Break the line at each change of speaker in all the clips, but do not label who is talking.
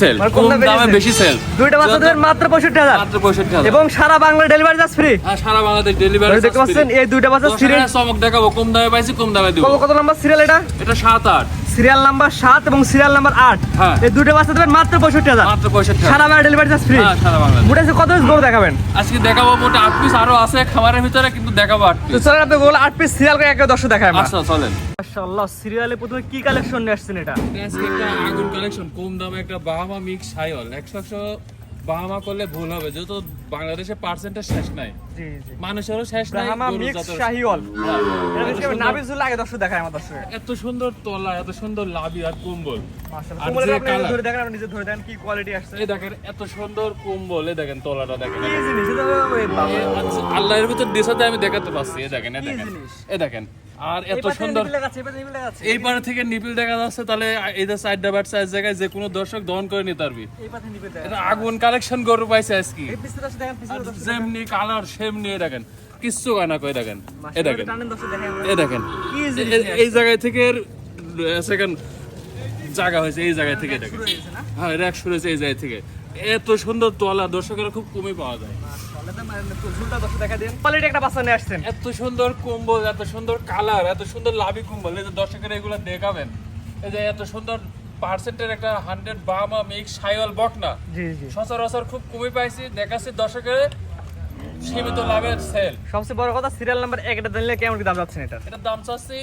Sell.
মানে
কম
কম দামে
দামে
বেশি
বেশি সেল।
দুইটা বাচ্চা দেবেন মাত্র পঁয়ষট্টি হাজার।
মাত্র পঁয়ষট্টি হাজার।
এবং সারা বাংলা ডেলিভারি চার্জ ফ্রি
হ্যাঁ সারা বাংলাদেশ ডেলিভারি
দেখতে পাচ্ছেন এই দুইটা বাচ্চা সিরিয়াল
চমক দেখাবো কম দামে পাইছি কম দামে দিব।
কত নাম্বার সিরিয়াল এটা?
এটা সাত আট।
সিরিয়াল নাম্বার এবং সিরিয়াল
হ্যাঁ।
এই দুইটা বাচ্চা দেবেন মাত্র সারা বাংলা ডেলিভারি চার্জ ফ্রি
হ্যাঁ সারা
কত পিস গরু দেখাবেন?
আজকে দেখাবো মোটা পিস আরও আছে খাবারের ভিতরে কিন্তু দেখাবো আট
তো চলেন আপনি বলে আট পিস সিরিয়াল করে একে
আচ্ছা চলেন।
মাশাআল্লাহ সিরিয়ালে প্রথমে কি কালেকশন নিয়ে আসছেন এটা?
আজকে একটা আগুন কালেকশন কম দামে একটা বাহামা মিক্স একশো একশো বাহামা করলে ভুল হবে বাংলাদেশে পার্সেন্টেজ শেষ নাই। মানুষেরও শেষ নাই
মিক্স শাহিওয়াল
হ্যাঁ,
নাবিজুল আগে দর্শক দেখায় আমার দর্শক
এত সুন্দর তলা এত সুন্দর লাভি আর কম্বল।
আপনি ধরে দেখেন আপনি নিজে ধরে দেখেন কি কোয়ালিটি আসছে।
এই দেখেন এত সুন্দর কম্বল এই দেখেন তলাটা দেখেন।
জিনিস।
এ আচ্ছা, আল্লাহর ভিতর দিশাতে আমি দেখাতে পাচ্ছি এই দেখেন এই দেখেন? এই দেখেন আর এত সুন্দর
এই
পারে থেকে নিপিল দেখা যাচ্ছে তাহলে এই যে সাইড বাট সাইড জায়গায় যে কোনো দর্শক দহন করে নিতে পারবি। এটা আগুন কালেকশন গরু পাইছে আজকে। যেমনি কালার সেমনি দেখেন। কিচ্ছু কানা কই দেখেন। এই
মাশাআল্লাহ,
দেখেন।
দর্শক দেখেন
এই এ- এ- জায়গায় থেকে সেকেন্ড জায়গা হয়েছে এই জায়গা থেকে দেখেন।
হয়ে
র্যাক শুরু হয়েছে এই জায়গা থেকে। এত সুন্দর তোলা দর্শকেরা খুব কমই পাওয়া যায়।
ঝুলটা দর্শক দেখা দিন। কোয়ালিটি একটা বাচ্চা নিয়ে আসছেন।
এত সুন্দর কম্বল এত সুন্দর কালার এত সুন্দর লাভি কম্বল। এই যে দর্শকের এগুলো দেখাবেন। এই যে এত সুন্দর পার্সেন্টের একটা হান্ড্রেড বাহামা মিক্স সাইওয়াল বক না সচরাচর খুব কমই পাইছি। দেখাচ্ছি দর্শকের সীমিত লাভের সেল
সবচেয়ে বড় কথা সিরিয়াল নাম্বার এক এটা দিলে কেমন কি দাম যাচ্ছেন এটা
এটার দাম চাচ্ছি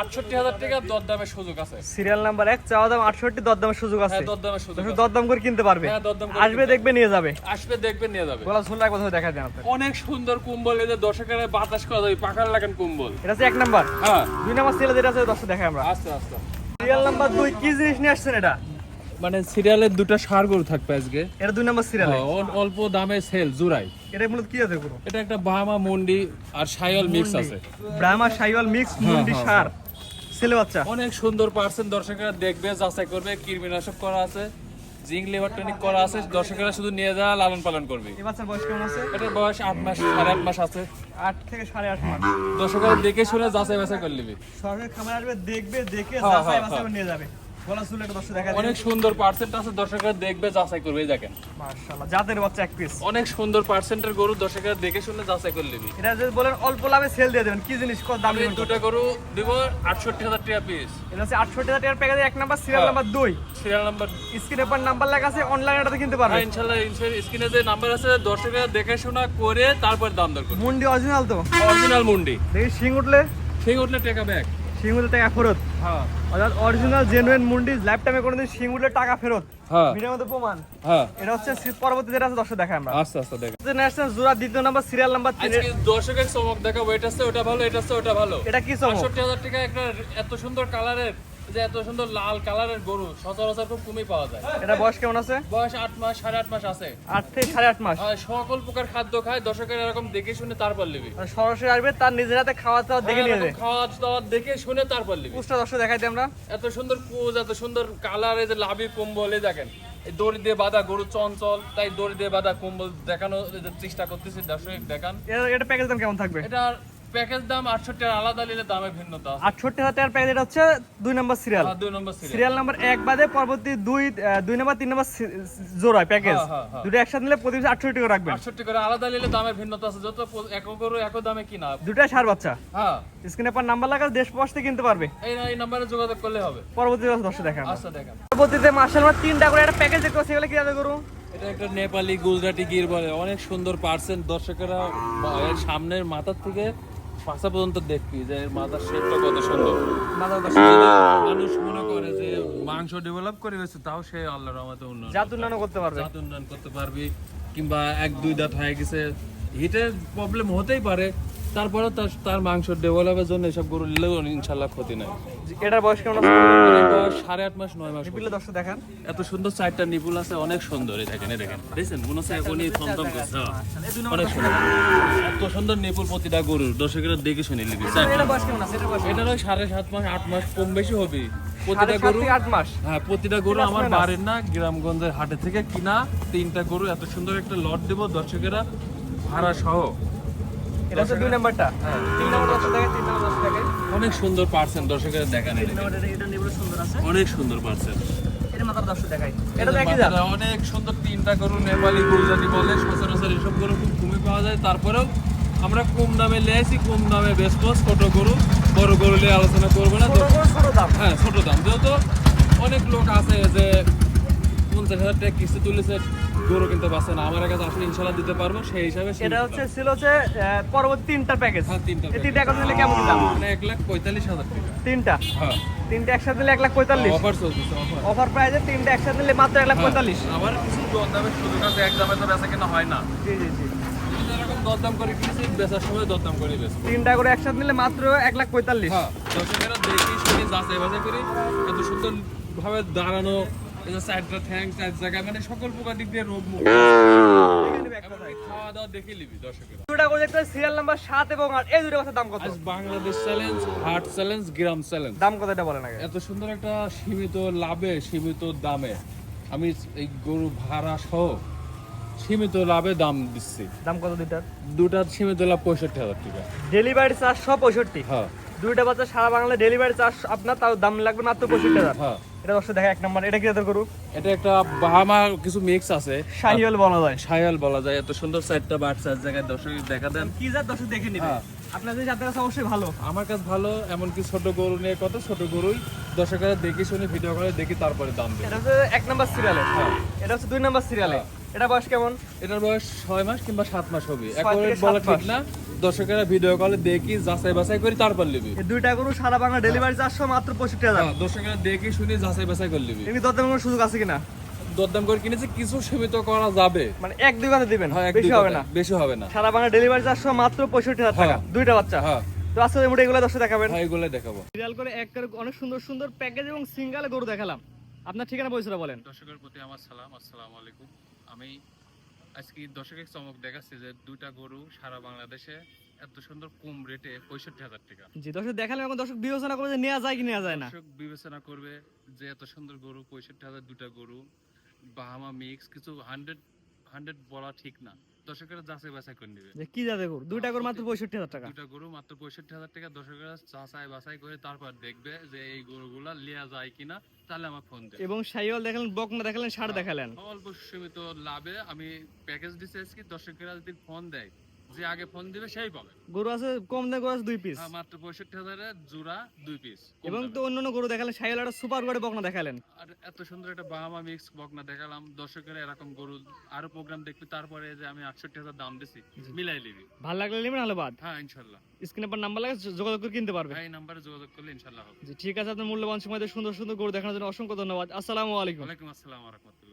আটষট্টি হাজার টাকা দর দামের সুযোগ আছে।
সিরিয়াল নাম্বার এক চাওয়া দাম আটষট্টি দরদামের সুযোগ আছে।
হ্যাঁ সুযোগ
দরদাম করে কিনতে পারবে।
হ্যাঁ,
আসবে দেখবে নিয়ে যাবে।
আসবে দেখবেন নিয়ে যাবে।
রাখব দেখা দেন
অনেক সুন্দর কম্বল এই যে দর্শকের বাতাস করা যায় পাকার লাগান কম্বল।
এটা হচ্ছে এক নাম্বার।
হ্যাঁ।
দুই নাম্বার সিরিয়াল যেটা আছে দর্শক দেখাই আমরা।
আস্তে আস্তে
সিরিয়াল নাম্বার দুই কি জিনিস নিয়ে আসছেন এটা?
মানে সিরিয়ালের দুটো সার গরু থাকবে আজকে।
এটা দুই নাম্বার সিরিয়াল?
অল্প দামে সেল জুরাই।
এটা মূলত কি আছে পুরো?
এটা একটা বাহামা মন্ডি আর সাইল মিক্স আছে।
ব্রাহ্মা সাইওয়াল মিক্স মুন্ডি সার। ছেলে বাচ্চা?
অনেক সুন্দর পার্সেন্ট দর্শকেরা দেখবে যাচাই করবে কৃমিনাশক করা আছে জিং লেবার টনিক করা আছে দর্শকেরা শুধু নিয়ে যাওয়া লালন পালন করবে।
এই বাচ্চার বয়স কেমন আছে?
এটার বয়স আট মাস সাড়ে আট মাস আছে।
আট থেকে সাড়ে আট মাস।
দর্শকেরা দেখে শুনে যাচাই বাছাই করে নেবে।
সরকারের খামার আসবে দেখবে দেখে
হ্যাঁ,
যাচাই
হ্যাঁ,
বাছাই
হ্যাঁ।
নিয়ে যাবে।
অনেক সুন্দর পার্সেন্ট আছে দর্শকেরা দেখবে যাচাই করবে দেখেন।
মাশাআল্লাহ জাতের বাচ্চা এক পিস
অনেক সুন্দর পার্সেন্টের গরু দর্শকেরা দেখে শুনে যাচাই করে নিবি।
এটা যদি বলেন অল্প লাভে সেল দিয়ে দেবেন কি জিনিস কত দাম নেবেন
দুটা গরু দিব আটষট্টি হাজার টাকা পিস
এটা হচ্ছে আটষট্টি হাজার টাকার প্যাকেজে এক নাম্বার সিরিয়াল। নাম্বার দুই।
সিরিয়াল নাম্বার
স্ক্রিনে পর নাম্বার লেখা আছে অনলাইনে এটাতে কিনতে
হ্যাঁ
পারবে
ইনশাল্লাহ স্ক্রিনে যে নাম্বার আছে দর্শকেরা দেখে শোনা করে তারপর দাম দর করবে।
মুন্ডি অরিজিনাল তো?
অরিজিনাল মুন্ডি।
দেখি শিং উঠলে?
সেই উঠলে টাকা ব্যাগ
উঠলে টাকা ফেরত।
হ্যাঁ।
অর্থাৎ অরিজিনাল জেনুইন মুন্ডিজ লাইফ টাইমে কোনোদিন সিঙ্গুলের টাকা ফেরত।
হ্যাঁ।
ভিডিওর মধ্যে প্রমাণ।
হ্যাঁ।
এটা হচ্ছে পরবর্তী যেটা আছে দর্শক দেখাই আমরা।
আস্তে আস্তে দেখ
ন্যাশনাল জোড়া দ্বিতীয় নাম্বার সিরিয়াল নাম্বার তিন
আজকে দর্শকের চমক দেখাবো এটা আছে ওটা ভালো এটা আছে ওটা ভালো।
এটা কি চমক
আটষট্টি হাজার টাকা একটা এত সুন্দর কালারের যে এত সুন্দর লাল কালারের গরু সচরাচর খুব কমই পাওয়া যায়।
এটা বয়স কেমন আছে?
বয়স আট মাস সাড়ে আট মাস আছে।
আট থেকে সাড়ে আট মাস।
সকল প্রকার খাদ্য খায় দর্শকের এরকম দেখে শুনে তারপর
আর সরাসরি আসবে তার নিজের হাতে খাওয়া দাওয়া দেখে নিয়ে যাবে।
খাওয়া দাওয়া দেখে শুনে তারপর নিবি।
পুষ্টা দর্শক দেখাই দিই আমরা।
এত সুন্দর কুজ এত সুন্দর কালার এই যে লাভি কম্বল এই দেখেন। দড়ি দিয়ে বাঁধা গরু চঞ্চল তাই দড়ি দিয়ে বাঁধা কম্বল দেখানো চেষ্টা করতেছি দর্শক দেখান।
এটা এটা প্যাকেজ দাম কেমন থাকবে?
এটার প্যাকেজ দাম আটষট্টি আর আলাদা নিলে দামের ভিন্নতা আছে।
আটষট্টি হাজার টাকার প্যাকেজ এটা হচ্ছে দুই নম্বর সিরিয়াল।
আর দুই নম্বর সিরিয়াল।
সিরিয়াল নাম্বার এক বাদে পরবর্তী দুই দুই নম্বর তিন নম্বর জোড়ায় প্যাকেজ।
হ্যাঁ, হ্যাঁ, হ্যাঁ।
দুটো একসাথে নিলে প্রতি পিছু আটষট্টি করে রাখবেন।
আটষট্টি করে আলাদা নিলে দামের ভিন্নতা আছে। যত এক গরু এক দামে কিনা।
দুটাই সার বাচ্চা।
হ্যাঁ।
স্ক্রিনে পর নাম্বার লাগা দেশ থেকে কিনতে পারবে।
এই এই নাম্বারে যোগাযোগ করলে হবে।
পরবর্তী দর্শক দেখেন।
আচ্ছা দেখেন।
পরবর্তীতে মার্শাল আমরা তিনটা করে একটা প্যাকেজ দেখতে পাচ্ছি এগুলো কি যাবে করুন?
এটা একটা নেপালি গুজরাটি গির বলে। অনেক সুন্দর পার্সেন্ট দর্শকেরা সামনের মাথার থেকে পাশা পর্যন্ত দেখবি যে মাদার মাথার শেপটা কত সুন্দর। মানুষ মনে করে যে মাংস ডেভেলপ করে গেছে তাও সে আল্লাহর রহমতে উন্নয়ন
জাত উন্নয়ন করতে পারবে।
জাত উন্নয়ন করতে পারবি কিংবা এক দুই দাঁত হয়ে গেছে। হিটের প্রবলেম হতেই পারে তারপরে তার তার মাংস ডেভেলপের জন্য এসব গরু নিলেও ইনশাল্লাহ ক্ষতি নাই।
এটার বয়স কেমন
সাড়ে আট মাস নয় মাস
বিলে দর্শক দেখান।
এত সুন্দর চারটা নিপুল আছে অনেক সুন্দর দেখেন দেখেন। দেখছেন? মনে হচ্ছে এখনই থমথম করছে হ্যাঁ। অনেক সুন্দর। এত সুন্দর নিপুল প্রতিটা গরুর দর্শকেরা দেখে শুনে নিবি। এটার ওই সাড়ে সাত মাস আট মাস কম বেশি হবে। প্রতিটা গরু
আট মাস।
হ্যাঁ প্রতিটা গরু আমার। বাড়ির না গ্রামগঞ্জের হাটে থেকে কিনা তিনটা গরু এত সুন্দর একটা লট দেবো দর্শকেরা ভাড়া সহ।
এটা হচ্ছে দুই নাম্বারটা। তিন নাম্বার দর্শক দেখে তিন নাম্বার দর্শক দেখে
অনেক সুন্দর পার্সেন্ট দর্শকেরা
এটা সুন্দর আছে।
অনেক সুন্দর পার্সেন্ট
এটা দেখাই এটা
অনেক সুন্দর তিনটা গরু নেপালি বলে সচরাচর এসব গরু খুব কমই পাওয়া যায়। তারপরেও আমরা কম দামে লেয়েছি কম দামে বেচবো ছোট গরু বড় গরু নিয়ে আলোচনা করব না
ছোট দাম।
হ্যাঁ ছোট দাম। যেহেতু অনেক লোক আছে যে পঞ্চাশ হাজার টাকা কিস্তি তুলেছে গরু কিনতে পারছে না। আমার কাছে আসলে ইনশাল্লাহ দিতে পারব সেই হিসাবে
এটা হচ্ছে ছিল হচ্ছে পরবর্তী তিনটা প্যাকেজ
হ্যাঁ, তিনটা
তিনটা এখন নিলে কেমন দাম?
মানে এক লাখ পঁয়তাল্লিশ হাজার টাকা।
তিনটা?
হ্যাঁ।
তিনটা একসাথে নিলে এক লাখ পঁয়তাল্লিশ।
অফার চলতেছে অফার
প্রাইজে তিনটা একসাথে নিলে মাত্র এক লাখ পঁয়তাল্লিশ।
আবার কিছু দরদামের সুযোগ আছে এক দামে তো বেচা কেনা হয় না।
জি জি জি।
এরকম দরদাম করে কিনেছি বেচার সময় দরদাম করে বেচবো।
তিনটা করে একসাথে নিলে মাত্র এক লাখ পঁয়তাল্লিশ।
হ্যাঁ দর্শকেরা দেখি শুনি যাচাই বাছাই করি এত সুন্দর ভাবে দাঁড়ানো এই যে চারটা ঠ্যাং চার জায়গায় মানে সকল প্রকার দিক দিয়ে রোগ মুক্ত। খাওয়া দাওয়া দেখে নিবি দর্শকেরা।
দুটা করে দেখতে সিরিয়াল নাম্বার সাত এবং আট। এই দুটো বাচ্চার দাম কত?
বাংলাদেশ চ্যালেঞ্জ হার্ট চ্যালেঞ্জ গ্রাম চ্যালেঞ্জ
দাম কত এটা বলেন আগে।
এত সুন্দর একটা সীমিত লাভে সীমিত দামে আমি এই গরু ভাড়া সহ সীমিত লাভে দাম দিচ্ছি।
দাম কত দুইটার?
দুটা সীমিত লাভ পঁয়ষট্টি হাজার টাকা।
ডেলিভারি চার্জ সব পঁয়ষট্টি।
হ্যাঁ।
দুইটা বাচ্চা সারা বাংলায় ডেলিভারি চার্জ আপনার তাও দাম লাগবে মাত্র পঁয়ষট্টি হাজার।
হ্যাঁ।
এটা দশটা দেখা এক নম্বর এটা কি জাতের গরু?
এটা একটা বাহামা কিছু মিক্স আছে।
বলা যায়।
বলা যায়। এত সুন্দর চারটা জায়গায় দর্শক দেখা দেন।
কি জাত দর্শক দেখে নিবে?
হ্যাঁ।
জাতের আছে অবশ্যই ভালো।
আমার কাছে ভালো এমনকি ছোট গরু নিয়ে কত ছোট গরুই। দর্শকেরা দেখি শুনে ভিডিও করে দেখি তারপরে দাম দেবে।
এটা হচ্ছে এক নাম্বার সিরিয়ালে
হ্যাঁ।
এটা হচ্ছে দুই নাম্বার সিরিয়ালে এটা বয়স কেমন?
এটার বয়স ছয় মাস কিংবা সাত মাস হবে। বলা ঠিক না। দর্শকেরা ভিডিও কলে দেখি যাচাই বাছাই করি তারপর নিবি।
এই দুইটা গরু সারা বাংলা ডেলিভারি সহ মাত্র পঁয়ষট্টি হাজার।
হ্যাঁ, দর্শকেরা দেখি শুনে যাচাই বাছাই করে নিবি।
এমনি দরদাম কোনো সুযোগ আছে কিনা?
দরদাম করে কিনেছি কিছু সীমিত করা যাবে।
মানে এক দুই দিবেন
হ্যাঁ
বেশি হবে না।
বেশি হবে না।
সারা বাংলা ডেলিভারি চার্জ মাত্র পঁয়ষট্টি হাজার টাকা
হ্যাঁ।
দুইটা বাচ্চা।
হ্যাঁ।
তো আজকে মোটে এগুলো দশটা দেখাবেন।
হ্যাঁ এগুলো দেখাবো।
সিরিয়াল করে এক করে অনেক সুন্দর সুন্দর প্যাকেজ এবং সিঙ্গেলে গরু দেখালাম। আপনার ঠিকানা বলেন।
দর্শকের প্রতি আমার সালাম আসসালামু আলাইকুম। আমি আজকে দর্শকের চমক দেখাচ্ছে যে দুইটা গরু সারা বাংলাদেশে এত সুন্দর কম রেটে পঁয়ষট্টি হাজার টাকা।
জি দর্শক দেখালাম এখন দর্শক বিবেচনা করবে যে নেওয়া যায় কি নেওয়া যায় না।
দর্শক বিবেচনা করবে যে এত সুন্দর গরু পঁয়ষট্টি হাজার দুটা গরু বাহামা মিক্স কিছু হান্ড্রেড হান্ড্রেড বলা ঠিক না। দর্শকেরা যাচাই বাছাই করে নেবে।
যে কি যাতে গরু দুইটা গরু মাত্র পঁয়ষট্টি হাজার টাকা।
দুইটা গরু মাত্র পঁয়ষট্টি হাজার টাকা। দর্শকেরা যাচাই বাছাই করে তারপর দেখবে যে এই গরুগুলা লিয়া যায় কিনা। তাহলে আমার ফোন দেবে
এবং সাইওয়াল দেখালেন বকনা দেখালেন সার দেখালেন।
অল্প সীমিত লাভে আমি প্যাকেজ দিচ্ছি আজকে। দর্শকেরা যদি ফোন দেয় যে আগে ফোন দিবে সেই পাবে।
গরু আছে কম দামে গরু আছে দুই পিস
হ্যাঁ, মাত্র পঁয়ষট্টি হাজারের জোড়া দুই পিস
এবং তো অন্যান্য গরু দেখালেন শাহিওয়াল একটা সুপার গড়ে বকনা দেখালেন।
আর এত সুন্দর একটা বাহামা মিক্স বকনা দেখালাম। দর্শকেরা এরকম গরু আরও প্রোগ্রাম দেখবে তারপরে যে আমি আটষট্টি হাজার দাম দিছি মিলাই নিবি।
ভালো লাগলে নেবেন নাহলে বাদ
হ্যাঁ ইনশাল্লাহ।
স্ক্রিনে পর নাম্বার লাগে যোগাযোগ করে কিনতে পারবে।
হ্যাঁ এই নাম্বারে যোগাযোগ করলে ইনশাল্লাহ হবে।
জি ঠিক আছে আপনার মূল্যবান সময় সুন্দর সুন্দর গরু দেখানোর জন্য অসংখ্য ধন্যবাদ। আসসালামু আলাইকুম।
ওয়ালাইকুম আসসালাম রহমতুল্লাহ।